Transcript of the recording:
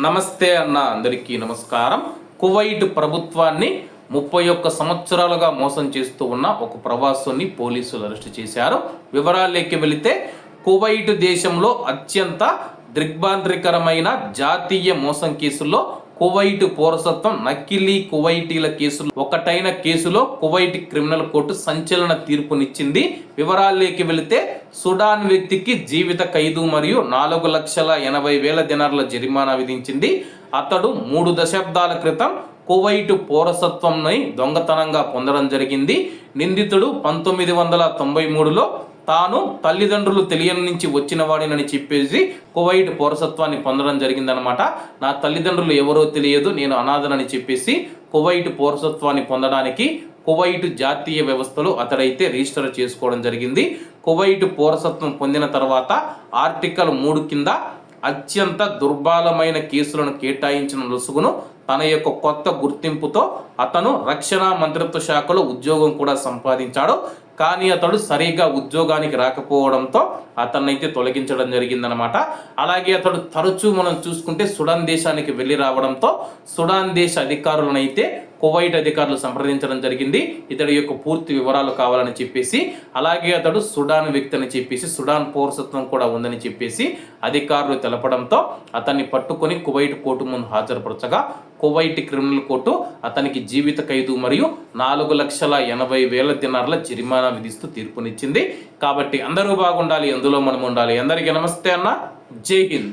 నమస్తే అన్న అందరికీ నమస్కారం. కువైట్ ప్రభుత్వాన్ని ముప్పై ఒక్క సంవత్సరాలుగా మోసం చేస్తూ ఉన్న ఒక ప్రవాసుని పోలీసులు అరెస్ట్ చేశారు. వివరాల్లోకి వెళితే కువైట్ దేశంలో అత్యంత దిగ్భాంతరికరమైన జాతీయ మోసం కేసుల్లో కువైట్ పౌరసత్వం నకిలీ కువైటీల కేసులో ఒకటైన కేసులో కువైట్ క్రిమినల్ కోర్టు సంచలన తీర్పునిచ్చింది. వివరాల్లోకి వెళితే సుడాన్ వ్యక్తికి జీవిత ఖైదు మరియు నాలుగు లక్షల ఎనభై వేల దినార్ల జరిమానా విధించింది. అతడు మూడు దశాబ్దాల క్రితం కువైట్ పౌరసత్వంని దొంగతనంగా పొందడం జరిగింది. నిందితుడు పంతొమ్మిది వందల తొంభై మూడులో తాను తల్లిదండ్రులు తెలియని నుంచి వచ్చిన వాడినని చెప్పేసి కువైట్ పౌరసత్వాన్ని పొందడం జరిగిందనమాట నా తల్లిదండ్రులు ఎవరో తెలియదు నేను అనాథనని చెప్పేసి కువైట్ పౌరసత్వాన్ని పొందడానికి కువైట్ జాతీయ వ్యవస్థలో అతడైతే రిజిస్టర్ చేసుకోవడం జరిగింది. కువైట్ పౌరసత్వం పొందిన తర్వాత ఆర్టికల్ మూడు కింద అత్యంత దుర్బలమైన కేసులను కేటాయించిన లొసుగును తన యొక్క కొత్త గుర్తింపుతో అతను రక్షణ మంత్రిత్వ శాఖలో ఉద్యోగం కూడా సంపాదించాడు. కానీ అతడు సరిగా ఉద్యోగానికి రాకపోవడంతో అతన్నైతే తొలగించడం జరిగిందనమాట అలాగే అతడు తరచూ మనం చూసుకుంటే సుడాన్ దేశానికి వెళ్ళి రావడంతో సుడాన్ దేశ అధికారులనైతే కువైట్ అధికారులు సంప్రదించడం జరిగింది. ఇతడి యొక్క పూర్తి వివరాలు కావాలని చెప్పేసి అలాగే అతడు సుడాన్ వ్యక్తి అని చెప్పేసి సుడాన్ పౌరసత్వం కూడా ఉందని చెప్పేసి అధికారులు తెలపడంతో అతన్ని పట్టుకొని కువైట్ కోర్టు ముందు హాజరుపరచగా కువైట్ క్రిమినల్ కోర్టు అతనికి జీవిత ఖైదు మరియు నాలుగు లక్షల ఎనభై వేల దినార్ల జరిమానా విధిస్తూ తీర్పునిచ్చింది. కాబట్టి అందరూ బాగుండాలి అందులో మనం ఉండాలి అందరికీ నమస్తే అన్న. జై హింద్.